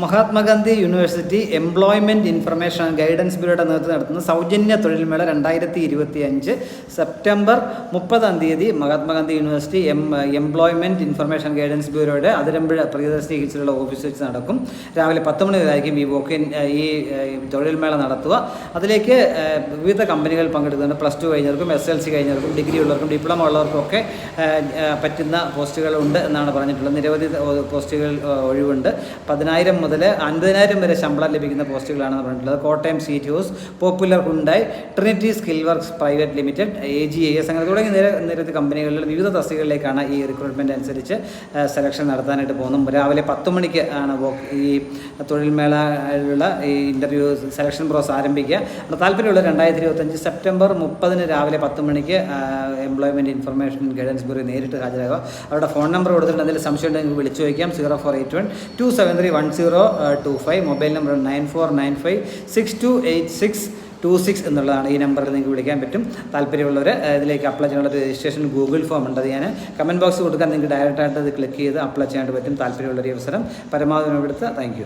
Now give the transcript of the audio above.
Mahatma Gandhi university employment information guidance ബ്യൂറോയുടെ നേതൃത്വം നടത്തുന്ന സൗജന്യ തൊഴിൽമേള രണ്ടായിരത്തി ഇരുപത്തി അഞ്ച് സെപ്റ്റംബർ മുപ്പതാം തീയതി Mahatma Gandhi university M employment information guidance ബ്യൂറോയുടെ Athirampuzha Priyadarshini ഹിച്ചിലുള്ള ഓഫീസ് വെച്ച് നടക്കും. രാവിലെ പത്ത് മണി വരെയായിരിക്കും ഈ വോക്കിൻ ഈ തൊഴിൽമേള നടത്തുക. അതിലേക്ക് വിവിധ കമ്പനികൾ പങ്കെടുക്കുന്നുണ്ട്. പ്ലസ് ടു കഴിഞ്ഞവർക്കും എസ് എൽ സി കഴിഞ്ഞവർക്കും ഡിഗ്രി ഉള്ളവർക്കും ഡിപ്ലോമ ഉള്ളവർക്കും ഒക്കെ പറ്റുന്ന പോസ്റ്റുകളുണ്ട് എന്നാണ് പറഞ്ഞിട്ടുള്ളത്. നിരവധി പോസ്റ്റുകൾ ഒഴിവുണ്ട്. പതിനായിരം മുതൽ അൻപതിനായിരം വരെ ശമ്പളം ലഭിക്കുന്ന പോസ്റ്റുകളാണ് പറഞ്ഞിട്ടുള്ളത് Kottayam seat house popular Hyundai trinity skill works private limited A G A S അങ്ങനെ തുടങ്ങി നിര നിരവധി കമ്പനികളിൽ വിവിധ തസ്തികകളിലേക്കാണ് ഈ റിക്രൂട്ട്മെന്റ് അനുസരിച്ച് സെലക്ഷൻ നടത്താനായിട്ട് പോകുന്നത്. രാവിലെ പത്ത് മണിക്ക് ആണ് ഈ തൊഴിൽമേളയിലുള്ള ഈ ഇന്റർവ്യൂ സെലക്ഷൻ പ്രോസസ് ആരംഭിക്കുക. അപ്പോൾ താല്പര്യമുള്ള രണ്ടായിരത്തി ഇരുപത്തഞ്ച് സെപ്റ്റംബർ മുപ്പതിന് രാവിലെ പത്ത് മണിക്ക് എംപ്ലോയ്മെന്റ് ഇൻഫർമേഷൻ ഗൈഡൻസ് ബ്യൂറോ നേരിട്ട് ഹാജരാകുക. അവരുടെ ഫോൺ നമ്പർ കൊടുത്തിട്ടുണ്ട് അതിൽ സംശയം ഉണ്ടെങ്കിൽ വിളിച്ചു ചോദിക്കാം. Zero four eight one two seven three one zero two five mobile number nine four nine five six two eight six two six എന്നുള്ളതാണ് ഈ നമ്പറിൽ നിങ്ങൾക്ക് വിളിക്കാൻ പറ്റും. താല്പര്യമുള്ളവർ ഇതിലേക്ക് അപ്ലൈ ചെയ്യാനുള്ള രജിസ്ട്രേഷൻ ഗൂഗിൾ ഫോം ഉണ്ട് അത് ഞാൻ കമന്റ് ബോക്സ് കൊടുക്കാൻ നിങ്ങൾക്ക് ഡയറക്റ്റായിട്ട് അത് ക്ലിക്ക് ചെയ്ത് അപ്ലൈ ചെയ്യാനായിട്ട് പറ്റും. താല്പര്യമുള്ള ഒരു അവസരം. പരമാവധി എടുത്ത് താങ്ക്